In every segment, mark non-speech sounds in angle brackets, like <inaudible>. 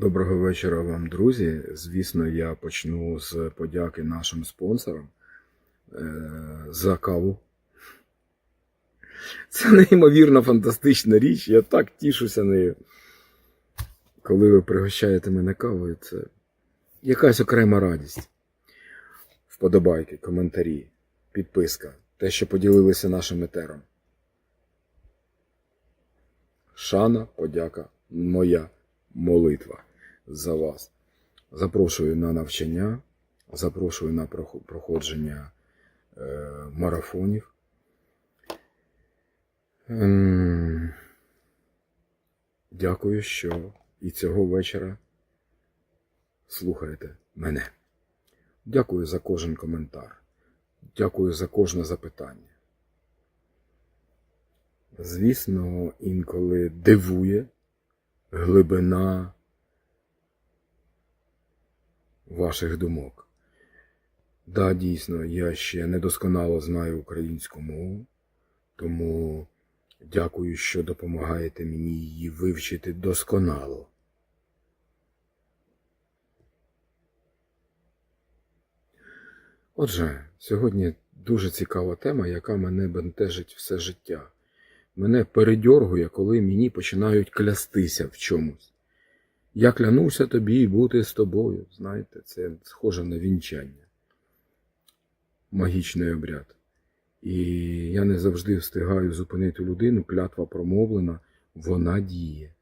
Доброго вечора вам, друзі. Звісно, я почну з подяки нашим спонсорам е, за каву. Це неймовірно фантастична річ. Я так тішуся нею. Коли ви пригощаєте мене кавою, це якась окрема радість. Вподобайки, коментарі, підписка, те, що поділилися нашим етером. Шана, подяка, моя молитва за вас. Запрошую на навчання, запрошую на проходження е, марафонів. Ем, Дякую, що і цього вечора слухаєте мене. Дякую за кожен коментар. Дякую за кожне запитання. Звісно, інколи дивує глибина ваших думок. Да, дійсно, я ще недосконало знаю українську мову, тому дякую, що допомагаєте мені її вивчити досконало. Отже, сьогодні дуже цікава тема, яка мене бентежить все життя. Мене передьоргує, коли мені починають клястися в чомусь. Я клянуся тобі бути з тобою. Знаєте, це схоже на вінчання. Магічний обряд. І я не завжди встигаю зупинити людину, клятва промовлена, вона діє.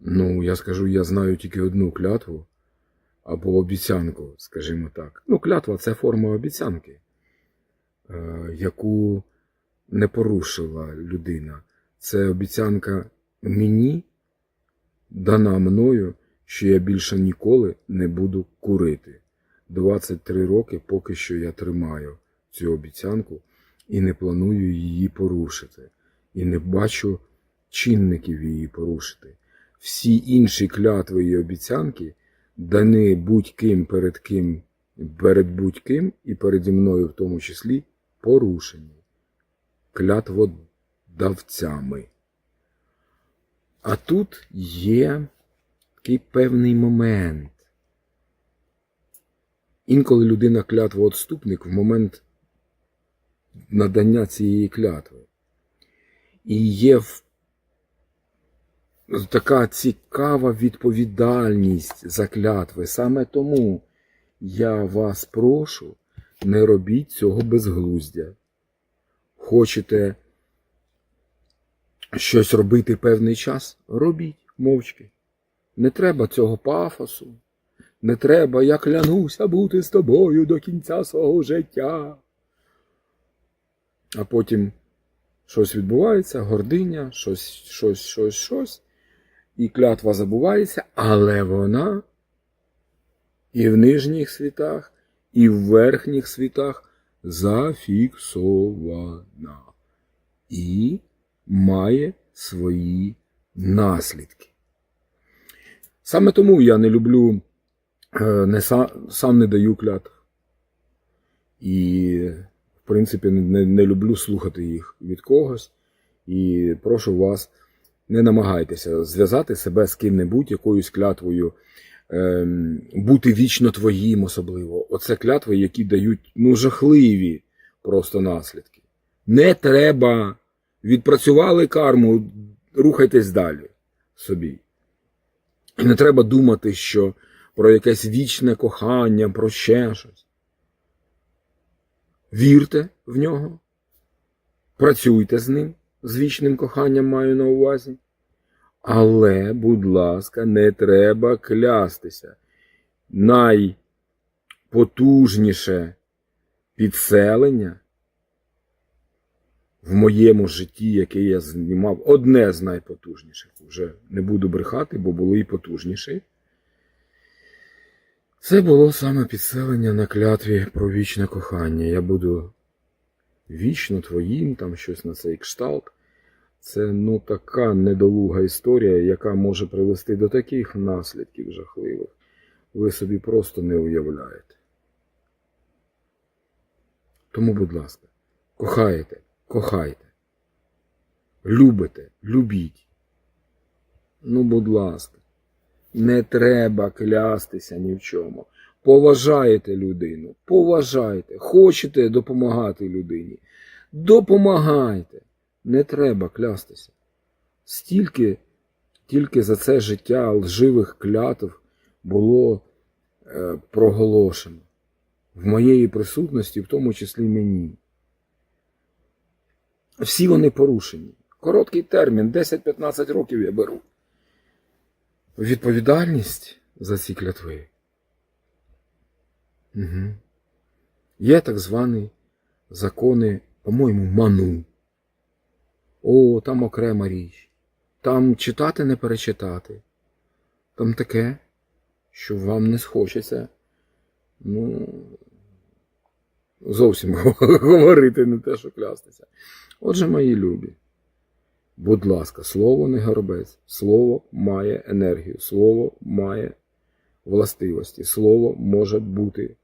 Ну, я скажу, я знаю тільки одну клятву або обіцянку, скажімо так. Ну, клятва це форма обіцянки, е, яку не порушила людина. Це обіцянка мені, дана мною, що я більше ніколи не буду курити. 23 роки поки що я тримаю цю обіцянку і не планую її порушити. І не бачу чинників її порушити. Всі інші клятви і обіцянки дані будь-ким перед ким, перед будь-ким і переді мною в тому числі порушені клятводавцями. А тут є такий певний момент. Інколи людина клятвоотступник в момент надання цієї клятви. І є така цікава відповідальність за клятви. Саме тому я вас прошу, не робіть цього безглуздя. Хочете щось робити певний час? Робіть мовчки. Не треба цього пафосу. Не треба, я клянуся бути з тобою до кінця свого життя. А потім щось відбувається, гординя, щось, щось, щось, щось і клятва забувається, але вона і в нижніх світах, і в верхніх світах зафіксована і має свої наслідки. Саме тому я не люблю, е, не сам, сам не даю клятв. І, в принципі, не, не люблю слухати їх від когось. І прошу вас не намагайтеся зв'язати себе з ким-небудь якоюсь клятвою, бути вічно твоїм особливо. Оце клятви, які дають ну, жахливі просто наслідки. Не треба. Відпрацювали карму, рухайтесь далі собі. Не треба думати, що про якесь вічне кохання, про ще щось. Вірте в нього, працюйте з ним з вічним коханням маю на увазі. Але, будь ласка, не треба клястися. Найпотужніше підселення в моєму житті, яке я знімав, одне з найпотужніших. Вже не буду брехати, бо були і потужніші. Це було саме підселення на клятві про вічне кохання. Я буду вічно твоїм, там щось на цей кшталт. Це ну така недолуга історія, яка може привести до таких наслідків жахливих. Ви собі просто не уявляєте. Тому, будь ласка, кохаєте, кохайте. любите, любіть. Ну, будь ласка, не треба клястися ні в чому. Поважаєте людину, поважайте, хочете допомагати людині. Допомагайте. Не треба клястися. Стільки тільки за це життя лживих клятв було е, проголошено. В моєї присутності, в тому числі мені. Всі вони порушені. Короткий термін, 10-15 років я беру. Відповідальність за ці клятви. Угу. Є так звані закони, по-моєму, ману. О, там окрема річ. Там читати не перечитати. Там таке, що вам не схочеться. Ну, зовсім <laughs> говорити не те, що клястися. Отже, мої любі, будь ласка, слово не горобець. Слово має енергію, слово має властивості. Слово може бути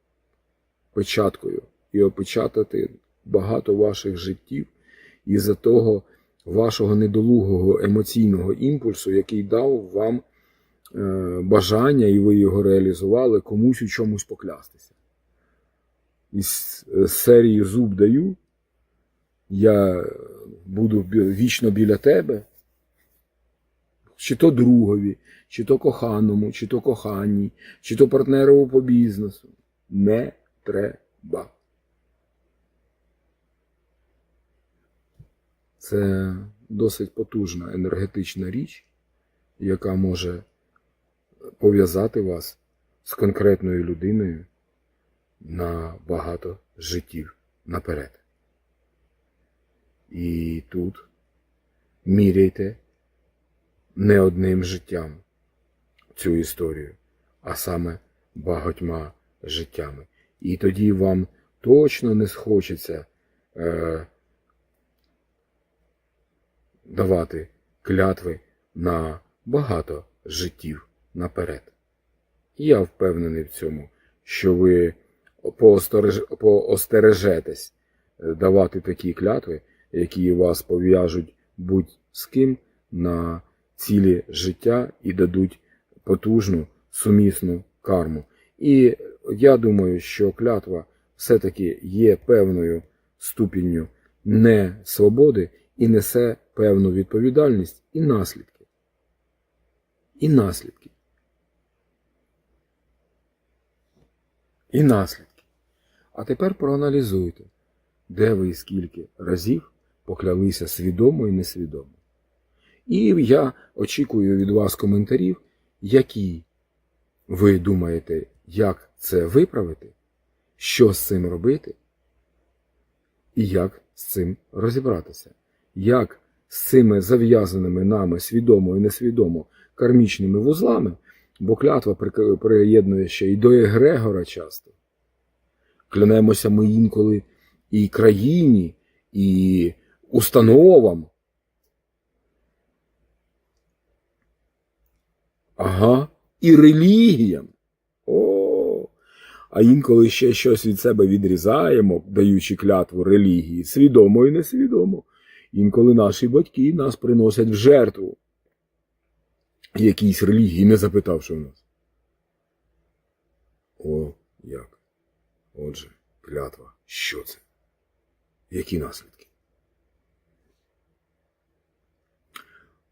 печаткою і опечатати багато ваших життів із-за того вашого недолугого емоційного імпульсу, який дав вам е, бажання, і ви його реалізували, комусь у чомусь поклястися. Із е, серії зуб даю, я буду вічно біля тебе, чи то другові, чи то коханому, чи то коханій, чи то партнерову по бізнесу. Не треба. Це досить потужна енергетична річ, яка може пов'язати вас з конкретною людиною на багато життів наперед. І тут міряйте не одним життям цю історію, а саме багатьма життями. І тоді вам точно не схочеться е, давати клятви на багато життів наперед. Я впевнений в цьому, що ви поостереж- поостережетесь е, давати такі клятви, які вас пов'яжуть будь з ким на цілі життя і дадуть потужну сумісну карму. І я думаю, що клятва все-таки є певною ступінню не свободи і несе певну відповідальність і наслідки. І наслідки. І наслідки. А тепер проаналізуйте, де ви і скільки разів поклялися свідомо і несвідомо. І я очікую від вас коментарів, які ви думаєте, як це виправити, що з цим робити, і як з цим розібратися, як з цими зав'язаними нами свідомо і несвідомо кармічними вузлами, бо клятва приєднує ще й до Егрегора часто. Клянемося ми інколи і країні, і установам. Ага, і релігіям. О, а інколи ще щось від себе відрізаємо, даючи клятву релігії, свідомо і несвідомо. Інколи наші батьки нас приносять в жертву якійсь релігії, не запитавши в нас. О, як. Отже, клятва. Що це? Які наслідки?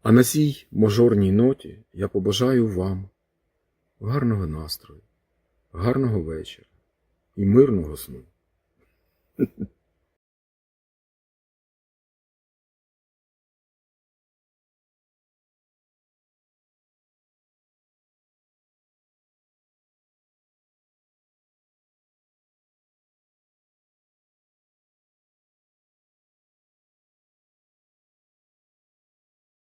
А на цій мажорній ноті я побажаю вам гарного настрою, гарного вечора і мирного сну. <laughs>